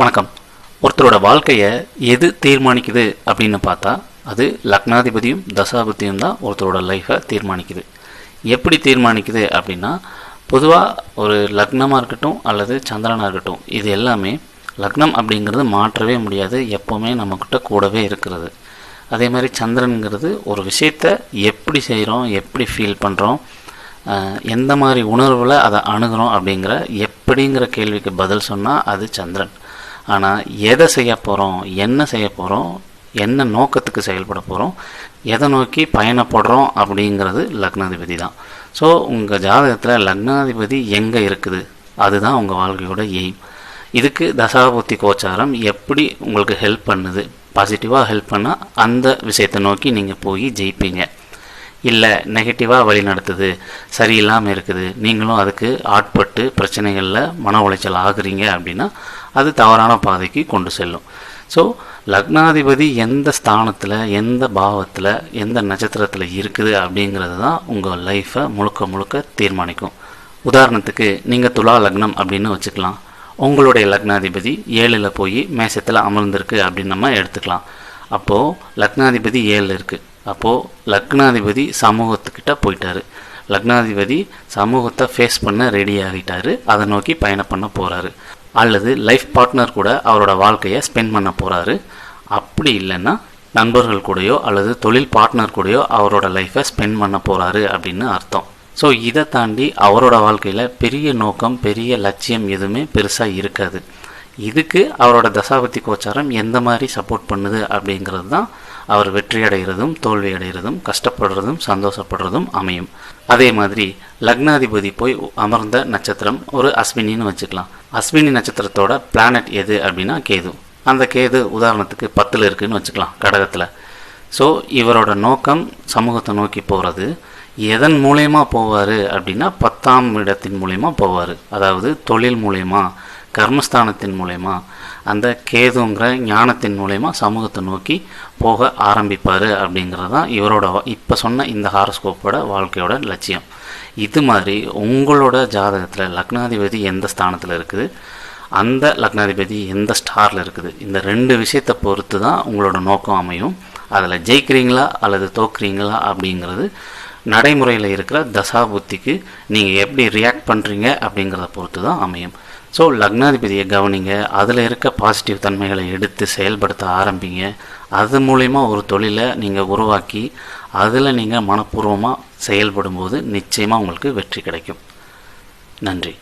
வணக்கம். ஒருத்தரோட வாழ்க்கையை எது தீர்மானிக்குது அப்படின்னு பார்த்தா அது லக்னாதிபதியும் தசாபதியும் தான் ஒருத்தரோட லைஃப்பை தீர்மானிக்குது. எப்படி தீர்மானிக்குது அப்படின்னா பொதுவாக ஒரு லக்னமாக இருக்கட்டும் அல்லது சந்திரனாக இருக்கட்டும் இது எல்லாமே லக்னம் அப்படிங்கிறது மாற்றவே முடியாது எப்போவுமே நம்மக்கிட்ட கூடவே இருக்கிறது. அதே மாதிரி சந்திரனுங்கிறது ஒரு விஷயத்தை எப்படி செய்கிறோம் எப்படி ஃபீல் பண்ணுறோம் எந்த மாதிரி உணர்வில் அதை அணுகிறோம் அப்படிங்கிற எப்படிங்கிற கேள்விக்கு பதில் சொன்னால் அது சந்திரன். ஆனால் எதை செய்ய போகிறோம் என்ன செய்ய போகிறோம் என்ன நோக்கத்துக்கு செயல்பட போகிறோம் எதை நோக்கி பயணப்படுறோம் அப்படிங்கிறது லக்னாதிபதி தான். ஸோ உங்கள் ஜாதகத்தில் லக்னாதிபதி எங்கே இருக்குது? அதுதான் உங்கள் வாழ்க்கையோட எய்ம் இதுக்கு தசாபுத்தி கோச்சாரம் எப்படி உங்களுக்கு ஹெல்ப் பண்ணுது? பாசிட்டிவாக ஹெல்ப் பண்ணால் அந்த விஷயத்தை நோக்கி நீங்கள் போய் ஜெயிப்பீங்க. இல்லை நெகட்டிவாக வழி நடத்துது சரியில்லாமல் இருக்குது. நீங்களும் அதுக்கு ஆட்பட்டு பிரச்சனைகளில் மன உளைச்சல் ஆகுறீங்க அப்படின்னா அது தவறான பாதைக்கு கொண்டு செல்லும். ஸோ லக்னாதிபதி எந்த ஸ்தானத்தில் எந்த பாவத்தில் எந்த நட்சத்திரத்தில் இருக்குது அப்படிங்கிறது தான் உங்கள் லைஃப்பை முழுக்க முழுக்க தீர்மானிக்கும். உதாரணத்துக்கு நீங்கள் துலா லக்னம் அப்படின்னு வச்சுக்கலாம். உங்களுடைய லக்னாதிபதி ஏழில் போய் மேசத்தில் அமர்ந்திருக்கு அப்படின்னு நம்ம எடுத்துக்கலாம். அப்போது லக்னாதிபதி ஏழில் இருக்குது அப்போது லக்னாதிபதி சமூகத்துக்கிட்ட போயிட்டார். லக்னாதிபதி சமூகத்தை ஃபேஸ் பண்ண ரெடி ஆகிட்டாரு. அதை நோக்கி பயணம் பண்ண போகிறாரு அல்லது லைஃப் பார்ட்னர் கூட அவரோட வாழ்க்கையை ஸ்பெண்ட் பண்ண போகிறாரு அப்படி இல்லைன்னா நண்பர்கள் கூடயோ அல்லது தொழில் பார்ட்னர் கூடயோ அவரோட லைஃப்பை ஸ்பெண்ட் பண்ண போகிறாரு அப்படின்னு அர்த்தம். ஸோ இதை தாண்டி அவரோட வாழ்க்கையில் பெரிய நோக்கம் பெரிய லட்சியம் எதுவுமே பெருசாக இருக்காது. இதுக்கு அவரோட தசாபதி கோச்சாரம் எந்த மாதிரி சப்போர்ட் பண்ணுது அப்படிங்கிறது தான் அவர் வெற்றி அடைகிறதும் தோல்வி அடைகிறதும் கஷ்டப்படுறதும் சந்தோஷப்படுறதும் அமையும். அதே மாதிரி லக்னாதிபதி போய் அமர்ந்த நட்சத்திரம் ஒரு அஸ்வினின்னு வச்சுக்கலாம். அஸ்வினி நட்சத்திரத்தோட பிளானட் எது அப்படின்னா கேது. அந்த கேது உதாரணத்துக்கு பத்தில் இருக்குதுன்னு வச்சுக்கலாம் கடகத்தில். ஸோ இவரோட நோக்கம் சமூகத்தை நோக்கி போகிறது எதன் மூலயமா போவார் அப்படின்னா பத்தாம் இடத்தின் மூலயமா போவார். அதாவது தொழில் மூலயமா கர்மஸ்தானத்தின் மூலயமா அந்த கேதுங்கிற ஞானத்தின் மூலயமா சமூகத்தை நோக்கி போக ஆரம்பிப்பார் அப்படிங்கிறது தான் இவரோட இப்போ சொன்ன இந்த ஹாரோஸ்கோப்போட வாழ்க்கையோட லட்சியம். இது மாதிரி உங்களோட ஜாதகத்தில் லக்னாதிபதி எந்த ஸ்தானத்தில் இருக்குது? அந்த லக்னாதிபதி எந்த ஸ்டாரில் இருக்குது? இந்த ரெண்டு விஷயத்தை பொறுத்து தான் உங்களோட நோக்கம் அமையும். அதில் ஜெயிக்கிறீங்களா அல்லது தோக்குறீங்களா அப்படிங்கிறது நடைமுறையில் இருக்கிற தசாபுத்திக்கு நீங்கள் எப்படி ரியாக்ட் பண்ணுறீங்க அப்படிங்கிறத பொறுத்து தான் அமையும். ஸோ லக்னாதிபதியை கவனிங்க. அதில் இருக்க பாசிட்டிவ் தன்மைகளை எடுத்து செயல்படுத்த ஆரம்பிங்க. அது மூலிமா ஒரு தொழிலை நீங்கள் உருவாக்கி அதில் நீங்கள் மனப்பூர்வமாக செயல்படும்போது நிச்சயமாக உங்களுக்கு வெற்றி கிடைக்கும். நன்றி.